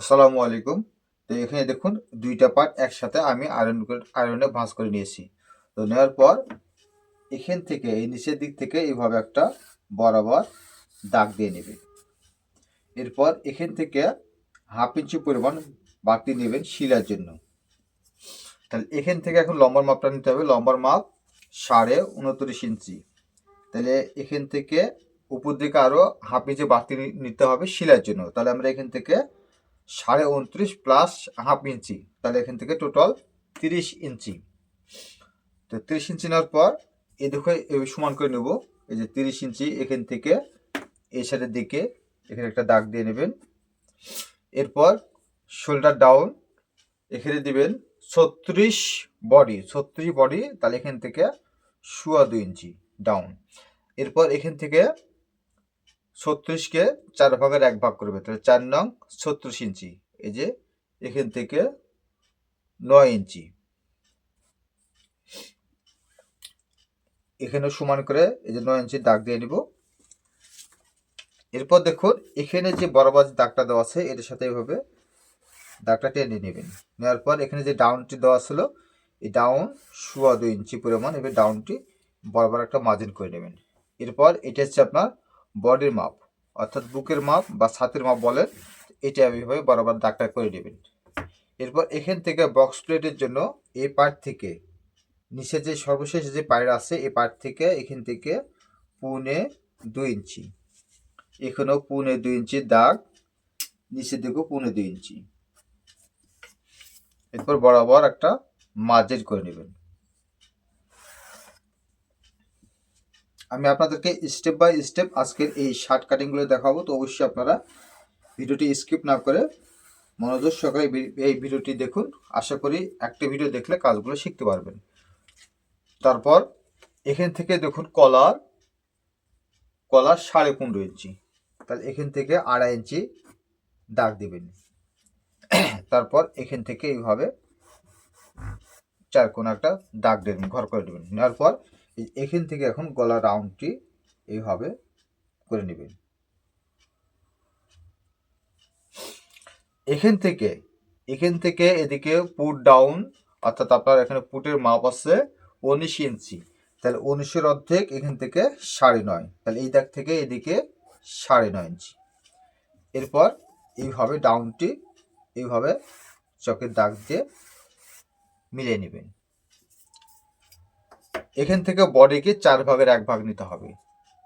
আসসালামু আলাইকুম। তো এখানে দেখুন, দুইটা পার্ট একসাথে আমি আয়রন করে আয়রনে ভাঁজ করে নিয়েছি। তো নেওয়ার পর এখান থেকে, এই নিচের দিক থেকে এইভাবে একটা বরাবর দাগ দিয়ে নেবে। এরপর এখান থেকে হাফ ইঞ্চি পরিমাণ বাড়তি নেবেন শিলার জন্য। তাহলে এখান থেকে এখন লম্বার মাপটা নিতে হবে। লম্বার মাপ সাড়ে উনত্রিশ ইঞ্চি। তাহলে এখান থেকে উপর দিকে আরও হাফ ইঞ্চি বাড়তি নিতে হবে শিলার জন্য। তাহলে আমরা এখান থেকে সাড়ে উনত্রিশ প্লাস হাফ ইঞ্চি। তাহলে এখান থেকে টোটাল তিরিশ ইঞ্চি। তো তিরিশ ইঞ্চি নেওয়ার পর এ দেখো সমান করে নেব। এই যে তিরিশ ইঞ্চি এখান থেকে এই সাইডের দিকে এখানে একটা দাগ দিয়ে নেবেন। এরপর শোল্ডার ডাউন এখানে দিবেন ছত্রিশ বডি ছত্রিশ বডি তাহলে এখান থেকে শুয়া দুই ইঞ্চি ডাউন এরপর এখান থেকে ছত্রিশকে চার ভাগের এক ভাগ করবে, তাহলে চার নং ছত্রিশ ইঞ্চি। এই যে এখান থেকে নয় ইঞ্চি। এখানে সমান করে এই যে নয় ইঞ্চি দাগ দিয়ে নিব। এরপর দেখুন, এখানে যে বরাবর দাগটা দেওয়া আছে, এটার সাথে এইভাবে দাগটা টেনে নেবেন। নেওয়ার পর এখানে যে ডাউনটি দেওয়া ছিল, এই ডাউন সোয়া দুই ইঞ্চি পরিমাণ, এবার ডাউনটি বরাবর একটা মার্জিন করে নেবেন। এরপর এটা হচ্ছে আপনার বডির মাপ, অর্থাৎ বুকের মাপ বা ছাতির মাপ বলেন, এটা এইভাবে বরাবর দাগটা করে নেবেন। এরপর এখান থেকে বক্স প্লেটের জন্য এই পার্ট থেকে নিচে যে সর্বশেষ যে পায়ের আছে, এই পার্ট থেকে এখান থেকে পুনে দুই ইঞ্চি। এখানেও পুনে দুই ইঞ্চি দাগ, নিচের দিকেও পুনে দুই ইঞ্চি। এরপর বরাবর একটা মার্জিন করে নেবেন। আমি আপনাদেরকে স্টেপ বাই স্টেপ আজকের এই শার্ট কাটিংগুলো দেখাবো, তো অবশ্যই আপনারা ভিডিওটি স্কিপ না করে মনোযোগ সহকারে এই ভিডিওটি দেখুন। আশা করি একটা ভিডিও দেখলে কাজগুলো শিখতে পারবেন। তারপর এখান থেকে দেখুন কলার কলার সাড়ে পনেরো ইঞ্চি। তাহলে এখান থেকে আড়াই ইঞ্চি দাগ দেবেন। তারপর এখান থেকে এইভাবে চার কোনো একটা দাগ দেবেন, ঘর করে দেবেন। নেওয়ার পর এখান থেকে এখন গলা রাউন্ডটি এইভাবে করে নেবেন। এখান থেকে এখান থেকে এদিকে পুট ডাউন অর্থাৎ আপনার এখানে পুটের মাপ আছে উনিশ ইঞ্চি। তাহলে উনিশের অর্ধেক এখান থেকে সাড়ে নয়। তাহলে এই দাগ থেকে এদিকে সাড়ে নয় ইঞ্চি। এরপর এইভাবে ডাউনটি এইভাবে চকের দাগ দিয়ে মিলিয়ে নেবেন। এখান থেকে বডিকে চার ভাগের এক ভাগ নিতে হবে।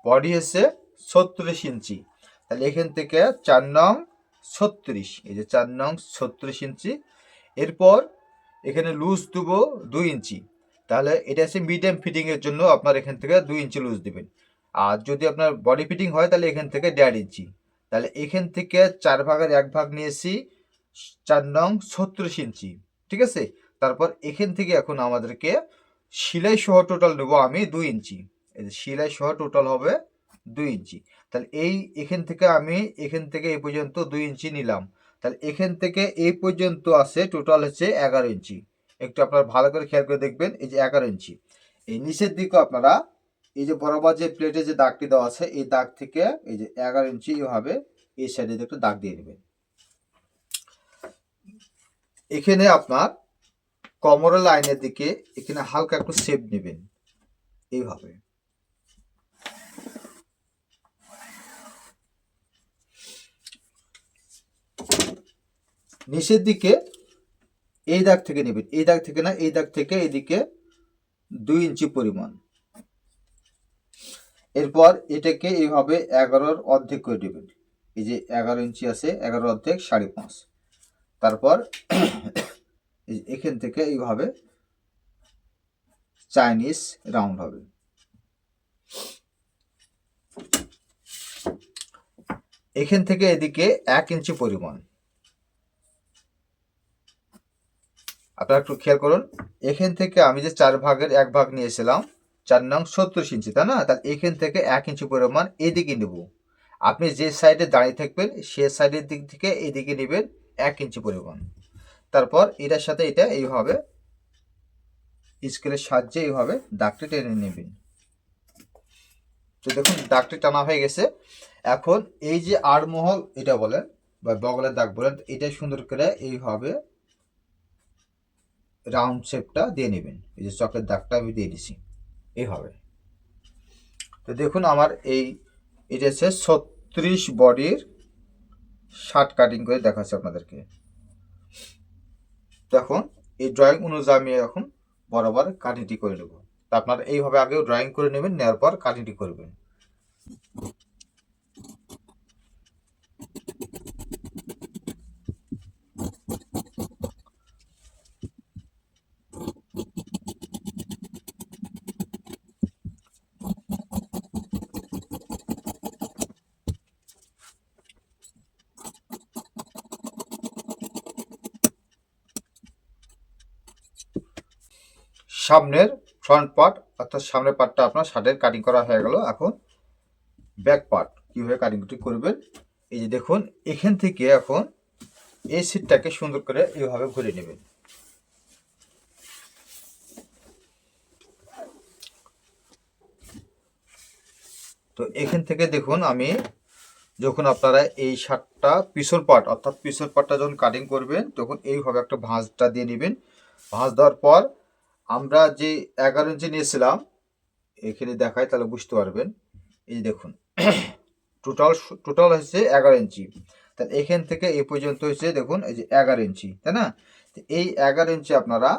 বডি হচ্ছে ছত্রিশ ইঞ্চি। তাহলে এখান থেকে চার নং ছত্রিশ, এই যে চার নং ছত্রিশ ইঞ্চি। এরপর এখানে লুজ দেবো দুই ইঞ্চি। তাহলে এটা হচ্ছে মিডিয়াম ফিটিংয়ের জন্য আপনার এখান থেকে দুই ইঞ্চি লুজ দেবেন। আর যদি আপনার বডি ফিটিং হয়, তাহলে এখান থেকে দেড় ইঞ্চি। তাহলে এখান থেকে চার ভাগের এক ভাগ নিয়েছি, চার নং ছত্রিশ ইঞ্চি। ঠিক আছে? তারপর এখান থেকে এখন আমাদেরকে সিলাই সহ টোটাল নেব আমি দুই ইঞ্চি। এই যে সিলাই সহ টোটাল হবে দুই ইঞ্চি। তাহলে এই এখান থেকে আমি এখান থেকে এই পর্যন্ত দুই ইঞ্চি নিলাম। তাহলে এখান থেকে এই পর্যন্ত আছে টোটাল হচ্ছে এগারো ইঞ্চি। একটু আপনারা ভালো করে খেয়াল করে দেখবেন, এই যে এগারো ইঞ্চি। এই নিচের দিকে আপনারা এই যে বরাবর যে প্লেটে যে দাগটি দেওয়া আছে, এই দাগ থেকে এই যে এগারো ইঞ্চি এইভাবে এই সাইডে একটু দাগ দিয়ে দেবেন এখানে আপনার কমরের লাইনের দিকে এখানে হালকা একটু শেপ নেবেন। এইভাবে। নিচের দিকে এই দাগ থেকে নেবেন। এই দাগ থেকে না, এই দাগ থেকে এদিকে দুই ইঞ্চি পরিমাণ। এরপর এটাকে এইভাবে এগারোর অর্ধেক করে দেবেন এই যে এগারো ইঞ্চি আছে এগারো অর্ধেক, সাড়ে পাঁচ। তারপর এখান থেকে এইভাবে চাইনিজ রাউন্ড হবে। এখান থেকে এদিকে এক ইঞ্চি পরিমাণ। আপনারা একটু খেয়াল করুন, এখান থেকে আমি যে চার ভাগের এক ভাগ নিয়েছিলাম, চার নং সত্তর ইঞ্চি, তাই না? তাহলে এখান থেকে এক ইঞ্চি পরিমাণ এদিকে নেব। আপনি যে সাইডে দাঁড়িয়ে থাকবেন, সে সাইডের দিক থেকে এদিকে নেবেন এক ইঞ্চি পরিমাণ। তারপর এটার সাথে এটা এইভাবে স্কেলের সাহায্যে এইভাবে দাগটি টেনে নেবেন তো দেখুন, দাগটি টানা হয়ে গেছে। এখন এই যে আড়মহল এটা বলেন, বা বগলের দাগ বলেন এটা সুন্দর করে এইভাবে রাউন্ড শেপটা দিয়ে নেবেন। এই যে চকের দাগটা আমি দিয়ে দিছি, এইভাবে। তো দেখুন, আমার এই, এটা হচ্ছে ছত্রিশ বডির শার্ট কাটিং করে দেখাচ্ছে আপনাদেরকে। দেখুন এই ড্রয়িং অনুযায়ী আমি এখন বরাবর কাঠিটি করে নেব। তা আপনারা এইভাবে আগেও ড্রয়িং করে নেবেন, নেওয়ার পর কাঠিটি করবেন। সামনের ফ্রন্ট পার্ট অর্থাৎ সামনের পার্টটা আপনার শার্টের কাটিং করা হয়ে গেল। এখন ব্যাক পার্ট কীভাবে কাটিংটি করবেন? এই যে দেখুন, এখান থেকে এখন এই সিটটাকে সুন্দর করে এইভাবে ঘুরে নেবেন। তো এখান থেকে দেখুন, আমি যখন আপনারা এই শার্টটা পিছর পার্ট অর্থাৎ পিছর পার্টটা যখন কাটিং করবেন, তখন এইভাবে একটা ভাঁজটা দিয়ে নেবেন। ভাঁজ দেওয়ার পর আমরা যে এগারো ইঞ্চি নিয়েছিলাম, এখানে দেখায় তাহলে বুঝতে পারবেন। এই দেখুন টোটাল টোটাল হচ্ছে এগারো ইঞ্চি। তাহলে এখান থেকে এই পর্যন্ত হচ্ছে দেখুন, এই যে এগারো ইঞ্চি, তাই না? এই এগারো ইঞ্চি আপনারা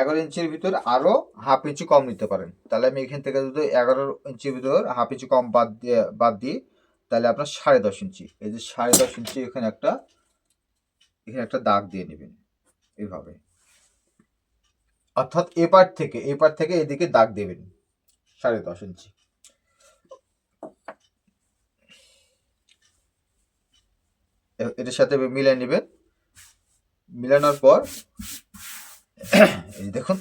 এগারো ইঞ্চির ভিতর আরও হাফ ইঞ্চি কম নিতে পারেন। তাহলে আমি এখান থেকে যদি এগারো ইঞ্চির ভিতর হাফ ইঞ্চি কম বাদ দিয়ে, বাদ দিই, তাহলে আপনার সাড়ে দশ ইঞ্চি। এই যে সাড়ে দশ ইঞ্চি এখানে একটা এখানে একটা দাগ দিয়ে নেবেন, এইভাবে। অর্থাৎ এ পার থেকে, এ পার থেকে এদিকে দাগ দেবেন, সাড়ে দশ ইঞ্চি। এটার সাথে মিলিয়ে নেবেন। মিলানোর পর, এই দেখুন।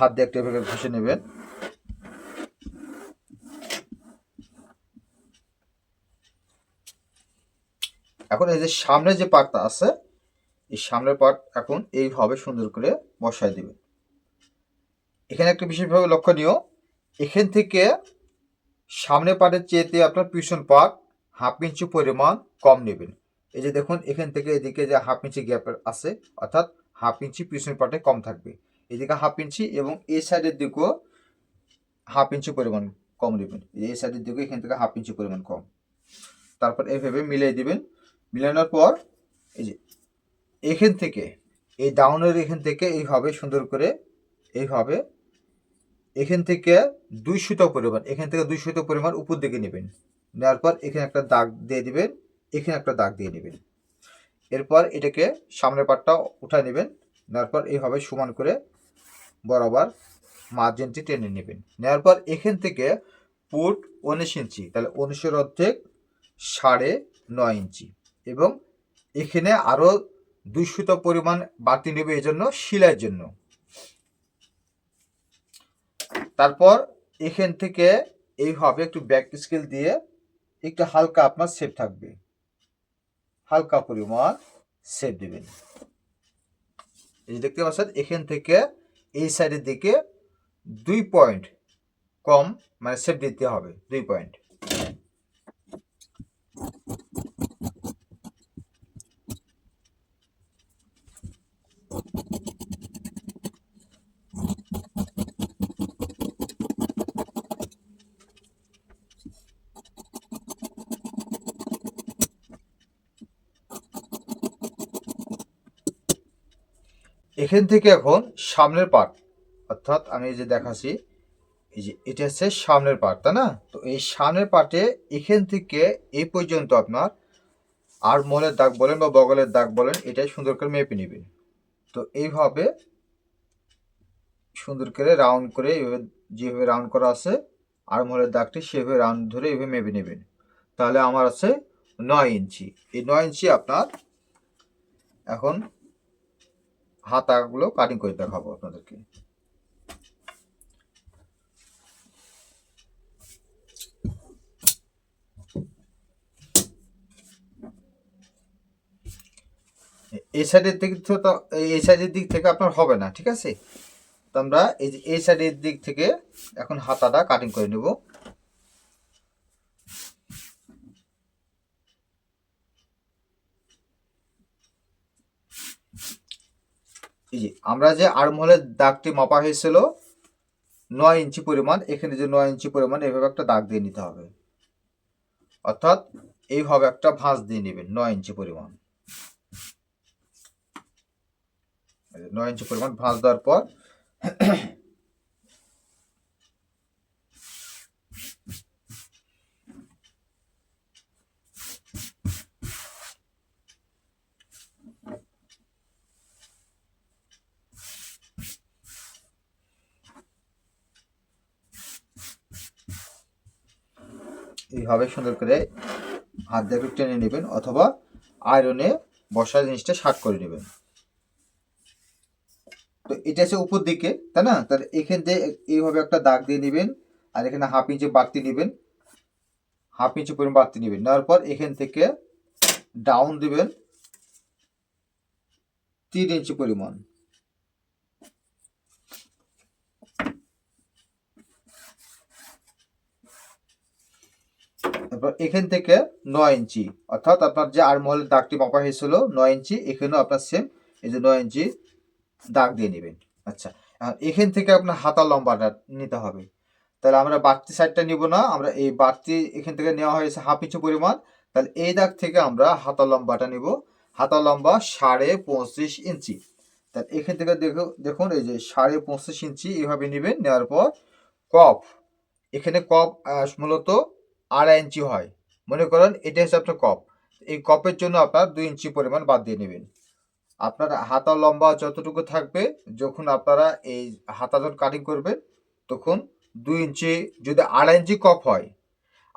হাত দিয়ে একটা ঘষে নেবেন। এখন এই যে সামনে যে পার্টটা আছে, এই সামনের পার্ট এখন এইভাবে সুন্দর করে বসায় দিবেন এখানে একটা বিশেষভাবে লক্ষণীয়, এখান থেকে সামনে পার্টের চেয়েতে আপনার পিছন পার্ট হাফ ইঞ্চি পরিমাণ কম নেবেন। এই যে দেখুন, এখান থেকে এদিকে যে হাফ ইঞ্চি গ্যাপ আছে, অর্থাৎ হাফ ইঞ্চি পিছন পার্টে কম থাকবে। এদিকে হাফ ইঞ্চি এবং এই সাইডের দিকেও হাফ ইঞ্চি পরিমাণ কম নেবেন। এই সাইডের দিকে এখান থেকে হাফ ইঞ্চি পরিমাণ কম। তারপর এইভাবে মিলিয়ে দিবেন। মিলানোর পর, এই যে, এখান থেকে, এই ডাউনের এখান থেকে এইভাবে সুন্দর করে এইভাবে এখান থেকে দুই সুতো পরিমাণ, এখান থেকে দুই সুতো পরিমাণ উপর দিকে নেবেন। নেওয়ার পর এখানে একটা দাগ দিয়ে দিবেন, এখানে একটা দাগ দিয়ে নেবেন। এরপর এটাকে সামনের পাটটা উঠায় নেবেন, নেওয়ার পর এইভাবে সমান করে বরাবর মার্জিনটি টেনে নেবেন। নেওয়ার পর এখান থেকে পুট উনিশ ইঞ্চি, তাহলে উনিশের অর্ধেক সাড়ে নয় ইঞ্চি। এবং এখানে আরও দুই সুতো পরিমাণ বাড়তি নেবে এই জন্য শিলাইয়ের জন্য। তারপর এখান থেকে এইভাবে একটু ব্যাক স্কেল দিয়ে একটু হালকা আপনার সেপ থাকবে। হালকা পরিমাণ সেপ দেবেন। এই দেখতে পাচ্ছেন, এখান থেকে এই সাইডের দিকে দুই পয়েন্ট কম মানে সেপ দিতে হবে, দুই পয়েন্ট এখান থেকে এখন সামনের পার্ট, অর্থাৎ আমি যে দেখাচ্ছি, এই যে এটা হচ্ছে সামনের পার্ট, তাই না? তো এই সামনের পার্টে এখান থেকে এই পর্যন্ত আপনার আর মলের দাগ বলেন বা বগলের দাগ বলেন, এটাই সুন্দর করে মেপে নেবেন। তো এইভাবে সুন্দর করে রাউন্ড করে এইভাবে যেভাবে রাউন্ড করা আছে, আর মলের দাগটি সেভাবে রাউন্ড ধরে এইভাবে মেপে নেবেন। তাহলে আমার আছে নয় ইঞ্চি। এই নয় ইঞ্চি আপনার এখন হাতাগুলো কাটিং করে দেখাবো আপনাদেরকে। এই সাইডের দিক থেকে তো এই সাইডের দিক থেকে আপনার হবে না, ঠিক আছে? তো আমরা এই যে এই সাইডের দিক থেকে এখন হাতাটা কাটিং করে নেব। এই আমরা যে আর্মহোলের দাগটি মাপা হয়েছিল, নয় ইঞ্চি পরিমাণ, এখানে যে নয় ইঞ্চি পরিমাণ এভাবে একটা দাগ দিয়ে নিতে হবে। অর্থাৎ এইভাবে একটা ভাঁজ দিয়ে নেবেন, নয় ইঞ্চি পরিমাণ। নয় ইঞ্চি পরিমাণ ভাঁজ দেওয়ার পর এইভাবে সুন্দর করে হাত দিয়ে টেনে নেবেন অথবা আয়রনে বসা জিনিসটা শার্ট করে নেবেন। তো এটা হচ্ছে উপর দিকে, তাই না? তাহলে এখান থেকে এইভাবে একটা দাগ দিয়ে নেবেন আর এখানে হাফ ইঞ্চি বাড়তি নেবেন। হাফ ইঞ্চি পরিমাণ বাড়তি নেবেন। নেওয়ার পর এখান থেকে ডাউন দিবেন। তিন ইঞ্চি পরিমাণ। তারপর এখান থেকে নয় ইঞ্চি, অর্থাৎ আপনার যে আরমহলের দাগটি মাপা হয়েছিল নয় ইঞ্চি, এখানেও আপনার সেম এই যে নয় ইঞ্চি দাগ দিয়ে নেবেন। আচ্ছা এখন এখান থেকে আপনার হাতা লম্বাটা নিতে হবে। তাহলে আমরা বাড়তি সাইডটা নিব না, আমরা এই বাড়তি এখান থেকে নেওয়া হয়েছে হাফ ইঞ্চি পরিমাণ। তাহলে এই দাগ থেকে আমরা হাতা লম্বাটা নিব। হাতা লম্বা সাড়ে পঁচিশ ইঞ্চি। তাহলে এখান থেকে দেখো দেখুন, এই যে সাড়ে পঁচিশ ইঞ্চি এইভাবে নেবেন, নেওয়ার পর কপ এখানে কপ মূলত আড়াই ইঞ্চি হয়। মনে করেন এটা হচ্ছে আপনার কপ। এই কপের জন্য আপনার দুই ইঞ্চি পরিমাণ বাদ দিয়ে নেবেন। আপনার হাতা লম্বা যতটুকু থাকবে, যখন আপনারা এই হাতা যখন কাটিং করবেন, তখন দুই ইঞ্চি যদি আড়াই ইঞ্চি কপ হয়,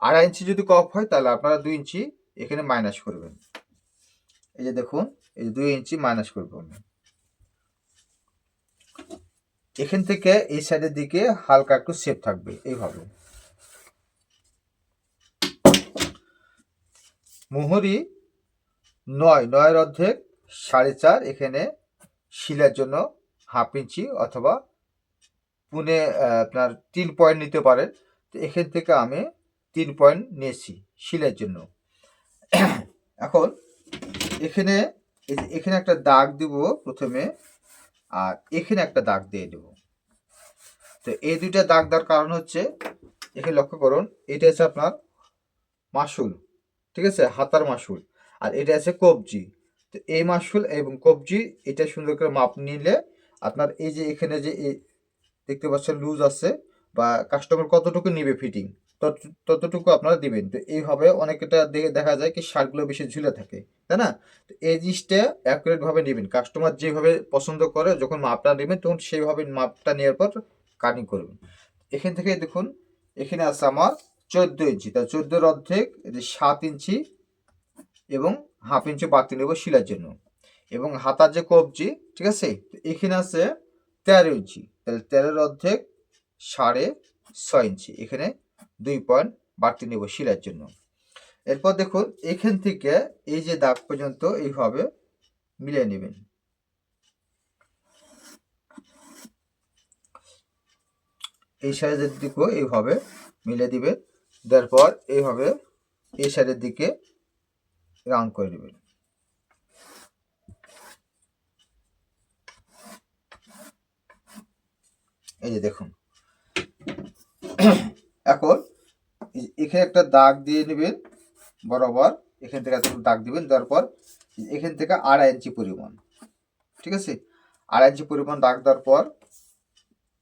আড়াই ইঞ্চি যদি কপ হয়, তাহলে আপনারা দুই ইঞ্চি এখানে মাইনাস করবেন। এই যে দেখুন, এই যে দুই ইঞ্চি মাইনাস করব আমি। এখান থেকে এই সাইডের দিকে হালকা একটু সেপ থাকবে, এইভাবে। মুহুরি নয়, নয়ের অর্ধেক সাড়ে চার এখানে শিলার জন্য হাফ ইঞ্চি অথবা পুনে আপনার তিন পয়েন্ট নিতে পারেন। তো এখান থেকে আমি তিন পয়েন্ট নিয়েছি শিলার জন্য। এখন এখানে এখানে একটা দাগ দিব প্রথমে, আর এখানে একটা দাগ দিয়ে দেব। তো এই দুইটা দাগ দেওয়ার কারণ হচ্ছে, এখানে লক্ষ্য করুন, এটা হচ্ছে আপনার মাসুল। ঠিক আছে? হাতার মাসুল আর এটা আছে কবজি। তো এই মাসুল এবং কবজি, এটা সুন্দর করে মাপ নিলে আপনার এই যে এখানে যে দেখতে পাচ্ছেন লুজ আছে বা কাস্টমার কতটুকু নিবে ফিটিং ততটুকু আপনারা দিবেন। তো এইভাবে অনেকটা দেখে দেখা যায় কি শার্টগুলো বেশি ঝুলে থাকে, তাই না? তো এই জিনিসটা অ্যাকুরেট ভাবে নেবেন। কাস্টমার যেভাবে পছন্দ করে, যখন মাপটা নেবেন, তখন সেইভাবে মাপটা নেওয়ার পর কাটিং করবেন। এখান থেকে দেখুন, এখানে আছে আমার চোদ্দ ইঞ্চি। তা চোদ্দোর অর্ধেক, এই সাত ইঞ্চি এবং হাফ ইঞ্চি বাড়তি নেব শিলার জন্য। এবং হাতার যে কবজি, ঠিক আছে? তো এখানে আছে তেরো ইঞ্চি। তাহলে তেরোর অর্ধেক সাড়ে ছয় ইঞ্চি। এখানে দুই পয়েন্ট বাড়তি নেব শিলার জন্য। এরপর দেখুন, এখান থেকে এই যে দাগ পর্যন্ত এইভাবে মিলিয়ে নেবেন। এই সাইডের দিকেও এইভাবে মিলে দিবেন। দেওয়ার পর এইভাবে এই সাইডের দিকে রাউন্ড করে নেবেন। এই যে দেখুন। এখন এখানে একটা দাগ দিয়ে নেবেন, বরাবর এখান থেকে এতটুকু দাগ দিবেন দেওয়ার পর এখান থেকে আড়াই ইঞ্চি পরিমাণ। ঠিক আছে? আড়াই ইঞ্চি পরিমাণ দাগ দেওয়ার পর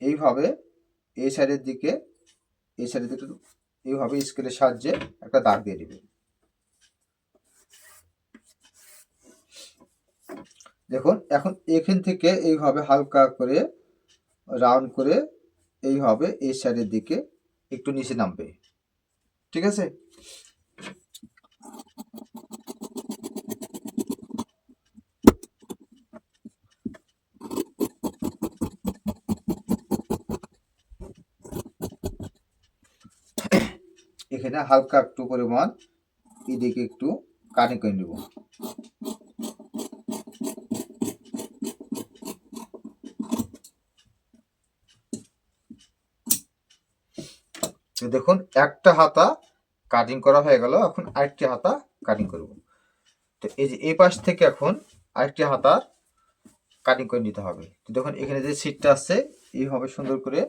এইভাবে এই সাইডের দিকে, এই সাইডের দিকে এইভাবে স্কেলের সাহায্যে একটা দাগ দিয়ে দেবে। দেখুন, এখন এখান থেকে এইভাবে হালকা করে রাউন্ড করে এইভাবে এই সাইডের দিকে একটু নিচে নামবে। ঠিক আছে? এখানে হালকা একটু পরিমাণ এদিকে একটু কানে করে নেব। দেখুন, একটা হাতা কাটিং করা হয়ে গেল, এখন আরেকটি হাতা কাটিং করব। তো এই যে এই পাশ থেকে এখন আরেকটি হাতার কাটিং করে নিতে হবে। তো দেখুন, এখানে যে সিটটা আছে, এইভাবে সুন্দর করে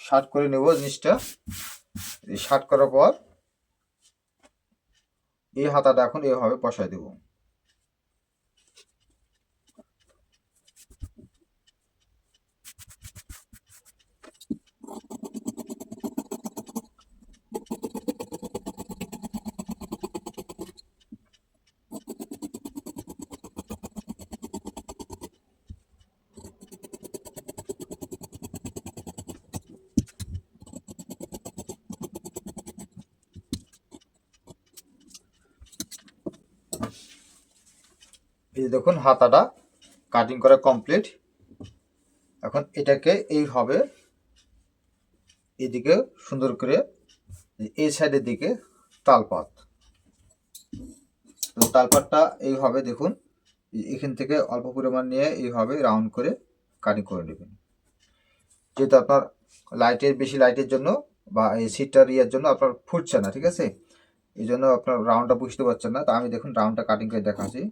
শার্ট করে নেব জিনিসটা। শার্ট করার পর এই হাতাটা এখন এভাবে বসায় দেব। যে দেখুন হাতাটা কাটিং করা কমপ্লিট এখন এটাকে এইভাবে এদিকে সুন্দর করে এই সাইডের দিকে তালপাত। তো তালপাতটা এইভাবে দেখুন এই- এখান থেকে অল্প পরিমাণ নিয়ে এইভাবে রাউন্ড করে কাটিং করে নেবেন। যেহেতু আপনার লাইটের বেশি লাইটের জন্য বা এই সিটটার ইয়ের জন্য আপনার ফুটছে না, ঠিক আছে? এই জন্য আপনার রাউন্ডটা বুঝতে পারছেন না। তা আমি দেখুন রাউন্ডটা কাটিং করে দেখাচ্ছি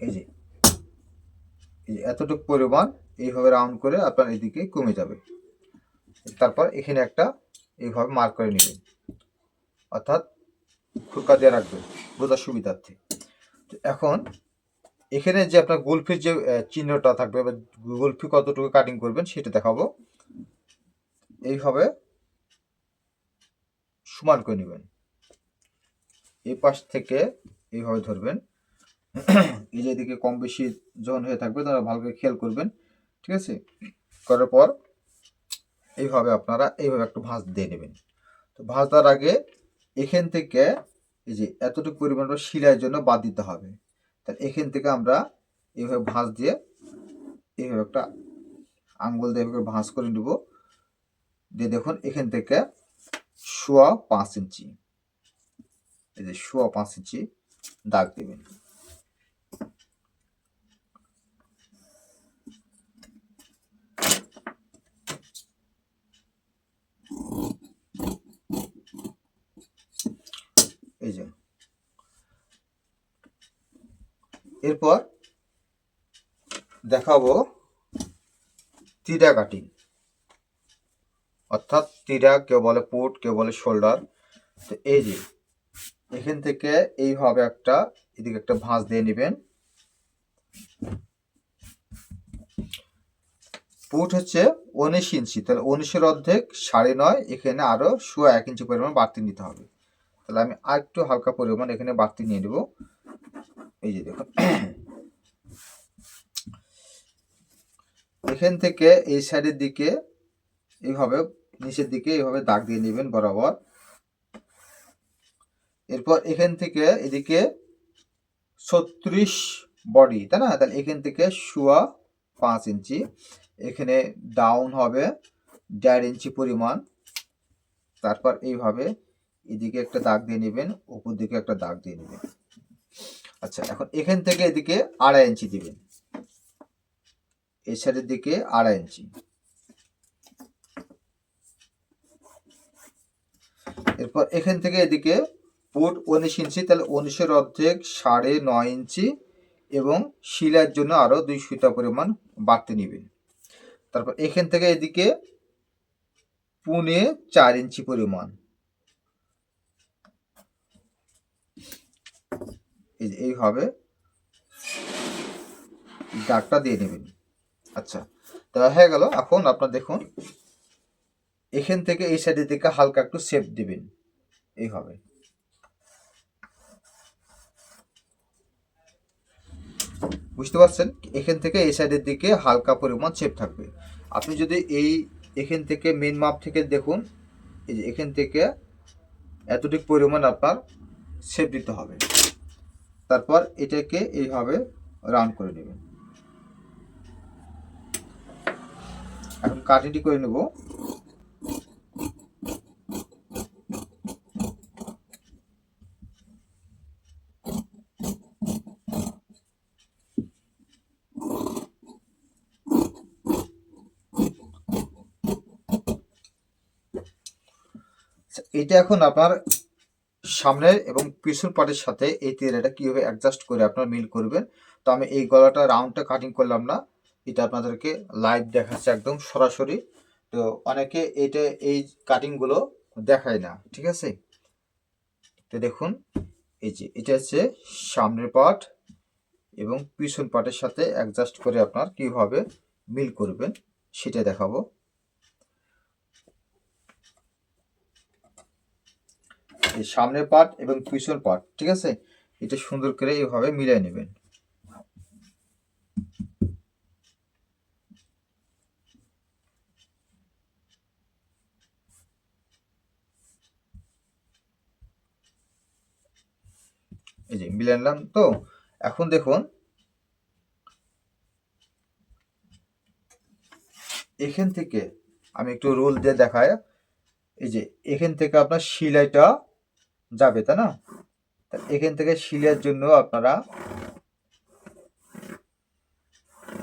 এই যে এই যে এতটুকু পরিমাণ এইভাবে রাউন্ড করে আপনার এদিকে কমে যাবে। তারপর এখানে একটা এইভাবে মার্ক করে নেবেন। অর্থাৎ ফুটকা দিয়ে রাখবেন বোঝার সুবিধার্থে। তো এখন এখানে যে আপনার গুলফির যে চিহ্নটা থাকবে বা গুলফি কতটুকু কাটিং করবেন সেটা দেখাবো। এইভাবে সমান করে নেবেন। এই পাশ থেকে এইভাবে ধরবেন। এই যে কম বেশি যখন হয়ে থাকবে, তারা ভালো করে খেয়াল করবেন, ঠিক আছে? করার পর এইভাবে আপনারা এইভাবে একটু ভাঁজ দিয়ে নেবেন। তো ভাঁজ দেওয়ার আগে এখান থেকে এই যে এতটুকু পরিমাণ শিলার জন্য বাদ দিতে হবে। তাহলে এখান থেকে আমরা এইভাবে ভাঁজ দিয়ে এইভাবে একটা আঙ্গুল দিয়ে এভাবে ভাঁজ করে নেব। দিয়ে দেখুন, এখান থেকে শোয়া পাঁচ ইঞ্চি, এই যে শোয়া পাঁচ ইঞ্চি দাগ দেবেন এই যে এরপর দেখাবো তিরা কাটিং অর্থাৎ তিরা কেউ বলে পুট, কেউ বলে শোল্ডার। তো এই যে, এখান থেকে এইভাবে একটা, এদিকে একটা ভাঁজ দিয়ে নেবেন। পুট হচ্ছে উনিশ ইঞ্চি। তাহলে উনিশের অর্ধেক সাড়ে নয়, এখানে আরও সোয়া এক ইঞ্চি পরিমাণ বাড়তি নিতে হবে। তাহলে আমি আর একটু হালকা পরিমাণ এখানে বাড়তি নিয়ে নেব। এই যে দেখুন। এখান থেকে এই সাইডের দিকে এইভাবে, নিচের দিকে এইভাবে দাগ দিয়ে নেবেন বরাবর। এরপর এখান থেকে এদিকে ছত্রিশ বডি তাই না? তাহলে এখান থেকে শুয়া পাঁচ ইঞ্চি। এখানে ডাউন হবে দেড় ইঞ্চি পরিমাণ। তারপর এইভাবে এদিকে একটা দাগ দিয়ে নেবেন, উপর দিকে একটা দাগ দিয়ে নেবেন। আচ্ছা এখন এখান থেকে এদিকে আড়াই ইঞ্চি দিবেন। এই সাইডের দিকে আড়াই ইঞ্চি। এরপর এখান থেকে এদিকে পুট উনিশ ইঞ্চি, তাহলে উনিশের অর্ধেক সাড়ে নয় ইঞ্চি এবং শিলার জন্য আরও দুই সুতা পরিমাণ বাড়তে নেবেন। তারপর এখান থেকে এদিকে পুনে চার ইঞ্চি পরিমাণ। এই যে এইভাবে দাগটা দিয়ে নেবেন। আচ্ছা তা হয়ে গেল। এখন আপনার দেখুন, এখান থেকে এই সাইডের দিকে হালকা একটু শেপ দিবেন। এইভাবে বুঝতে পারছেন? এখান থেকে এই সাইডের দিকে হালকা পরিমাণ শেপ থাকবে। আপনি যদি এই এখান থেকে মেন মাপ থেকে দেখুন, এই যে এখান থেকে এতটুকু পরিমাণ আপনার শেপ দিতে হবে। তারপর এটাকে এইভাবে রাউন্ড করে নেবেন। এখন কাটিটি করে নেব। এটা এখন আপনার সামনের এবং পিছন পার্টের সাথে এই তিরাটা কীভাবে অ্যাডজাস্ট করে আপনার মিল করবেন। তো আমি এই গলাটা রাউন্ডটা কাটিং করলাম না, এটা আপনাদেরকে লাইভ দেখাচ্ছে একদম সরাসরি। তো অনেকে এটা, এই কাটিংগুলো দেখায় না, ঠিক আছে? তো দেখুন, এই যে, এটা হচ্ছে সামনের পার্ট এবং পিছন পার্টের সাথে অ্যাডজাস্ট করে আপনার কীভাবে মিল করবেন, সেটা দেখাবো। এই সামনের পার্ট এবং পিছন পার্ট, ঠিক আছে? এটা সুন্দর করে এইভাবে মিলিয়ে নেবেন। এই যে মিলে নিলাম। তো এখন দেখুন, এখান থেকে আমি একটু রোল দিয়ে দেখায় এই যে এখান থেকে আপনার সিলাইটা যাবে, তাই না? এখান থেকে সিলাইয়ের জন্য আপনারা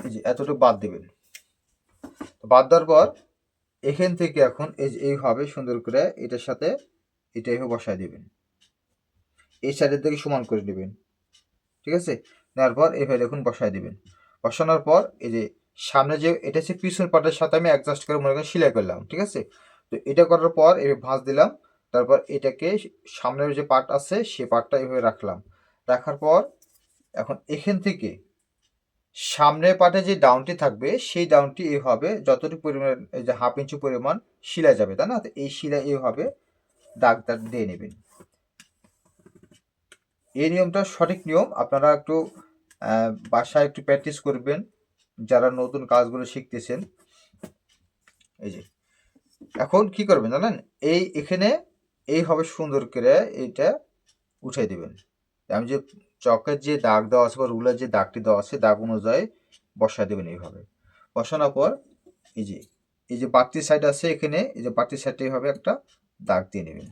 এই যে এতটুকু বাদ দেবেন। বাদ দেওয়ার পর এখান থেকে এখন এই যে এইভাবে সুন্দর করে এটার সাথে এটা এইভাবে বসায় দেবেন। এই সাইডের দিকে সমান করে নেবেন ঠিক আছে? নেওয়ার পর এইভাবে দেখুন বসায় দেবেন। বসানোর পর এই যে সামনে যে এটা হচ্ছে পিছন পার্টের সাথে আমি অ্যাডজাস্ট করে মনে করেন সেলাই করলাম। ঠিক আছে? তো এটা করার পর এভাবে ভাঁজ দিলাম। তারপর এটাকে সামনের যে পার্ট আছে, সে পার্টটা এভাবে রাখলাম। রাখার পর এখন এখান থেকে সামনের পার্টে যে ডাউনটি থাকবে, সেই ডাউনটি এইভাবে যতটুকু পরিমাণ যে হাফ ইঞ্চি পরিমাণ শিলা যাবে, তাই না? এই শিলা এইভাবে দাগ দাগ দিয়ে নেবেন। এই নিয়মটা সঠিক নিয়ম। আপনারা একটু বাসায় একটু প্র্যাকটিস করবেন, যারা নতুন কাজগুলো শিখতেছেন। এই যে, এখন কি করবেন জানেন? এই এখানে এইভাবে সুন্দর করে এইটা উঠাই দেবেন। আমি যে চকের যে দাগ দেওয়া আছে বা রুলের যে দাগটি দেওয়া আছে, দাগ অনুযায়ী বসায় দেবেন এইভাবে। বসানোর পর এই যে এই যে বাড়তি সাইড আছে এখানে, এই যে বাড়তি সাইডটা এইভাবে একটা দাগ দিয়ে নেবেন।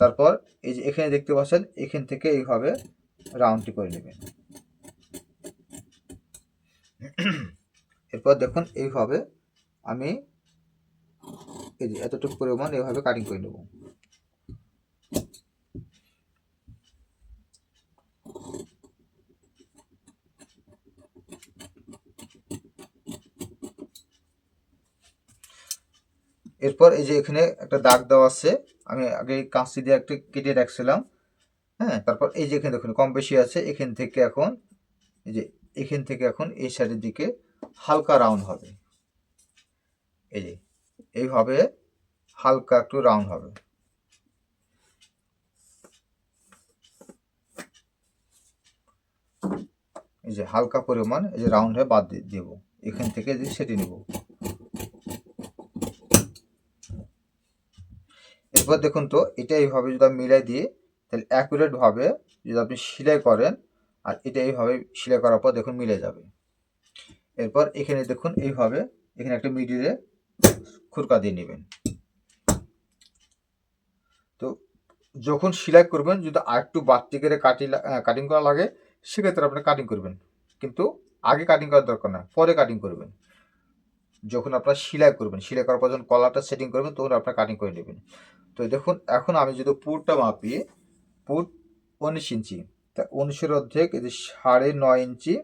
তারপর এই যে এখানে দেখতে পাচ্ছেন, এখান থেকে এইভাবে রাউন্ডটি করে নেবেন। এরপর দেখুন, এইভাবে আমি এই যে এতটুকু পরিমাণ এইভাবে কাটিং করে নেব। এরপর এই যে এখানে একটা দাগ দেওয়া আছে, আমি আগে কাঁচি দিয়ে একটা কেটে রাখছিলাম হ্যাঁ? তারপর এই যে এখানে দেখুন, কম বেশি আছে, এখান থেকে এখন, এই যে এখান থেকে এখন এই সাইডের দিকে হালকা রাউন্ড হবে। এই যে এইভাবে হালকা একটু রাউন্ড হবে। এই যে হালকা পরিমাণ এই যে রাউন্ড হয়ে বাদ দিয়ে দেবো। এখান থেকে সেটি নেব। এরপর দেখুন তো, এটা এইভাবে যদি আমি মিলাই দিয়ে তাহলে অ্যাকুরেট ভাবে যদি আপনি সেলাই করেন, আর এটা এইভাবে সেলাই করার পর দেখুন মিলে যাবে। এরপর এখানে দেখুন এইভাবে, এখানে একটা মিডিলে খুরকা দিয়ে নেবেন। তো যখন সেলাই করবেন, যদি আর একটু বাড়তি করে কাটি কাটিং করা লাগে, সেক্ষেত্রে আপনি কাটিং করবেন। কিন্তু আগে কাটিং করার দরকার না পরে কাটিং করবেন। যখন আপনার সেলাই করবেন, সেলাই করার পর যখন কলারটা সেটিং করবেন, তখন আপনার কাটিং করে নেবেন। তো দেখুন, এখন আমি যদি পুরটা মাপি, পুর উনিশ ইঞ্চি। তা উনিশের অর্ধেক, এই যে সাড়ে নয় ইঞ্চি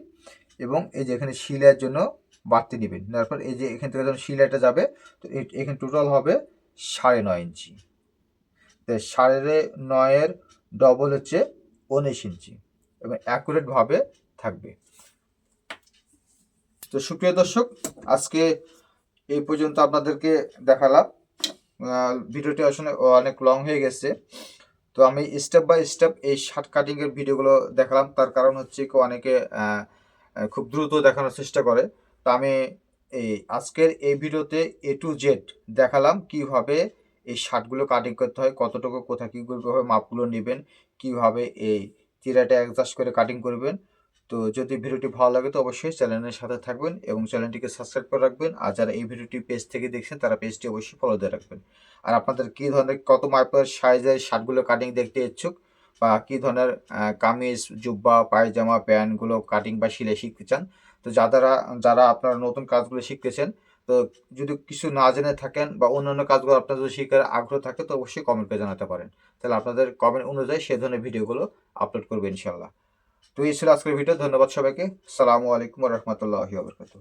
এবং এই যে এখানে শিলাইয়ের জন্য বাড়তি নেবেন। তারপর এই যে এখান থেকে যখন শিলাইটা যাবে, তো এখানে টোটাল হবে সাড়ে নয় ইঞ্চি। তো সাড়ে নয়ের ডবল হচ্ছে উনিশ ইঞ্চি এবং অ্যাকুরেটভাবে থাকবে। তো সুপ্রিয় দর্শক, আজকে এই পর্যন্ত আপনাদেরকে দেখালাম। ভিডিওটি আসলে অনেক লং হয়ে গেছে। তো আমি স্টেপ বাই স্টেপ এই শার্ট কাটিংয়ের ভিডিওগুলো দেখালাম। তার কারণ হচ্ছে অনেকে খুব দ্রুত দেখানোর চেষ্টা করে। তো আমি এই আজকের এই ভিডিওতে এ টু জেড দেখালাম কীভাবে এই শার্টগুলো কাটিং করতে হয়, কতটুকু, কোথায় কী মাপগুলো নেবেন, কীভাবে এই চিরাটা অ্যাডজাস্ট করে কাটিং করবেন। তো যদি ভিডিওটি ভালো লাগে তো অবশ্যই চ্যানেলের সাথে থাকবেন এবং চ্যানেলটিকে সাবস্ক্রাইব করে রাখবেন। আর যারা এই ভিডিওটি পেজ থেকে দেখছেন, তারা পেজটি অবশ্যই ফলো দিয়ে রাখবেন। আর আপনাদের কী ধরনের, কত মাপের সাইজের শার্টগুলো কাটিং দেখতে ইচ্ছুক? বা কী ধরনের কামিজ, জুব্বা, পায়জামা, প্যান্টগুলো কাটিং বা সিলাই শিখতে চান? তো যারা যারা আপনারা নতুন কাজগুলো শিখতেছেন, তো যদি কিছু না জেনে থাকেন বা অন্যান্য কাজগুলো আপনার যদি শিখার আগ্রহ থাকে, তো অবশ্যই কমেন্ট করে জানাতে পারেন। তাহলে আপনাদের কমেন্ট অনুযায়ী সে ধরনের ভিডিওগুলো আপলোড করবেন ইনশাল্লাহ তো এই ছিল আজকের ভিডিও ধন্যবাদ সবাইকে। সালামু আলাইকুম রহমতুল্লাহ বরকাত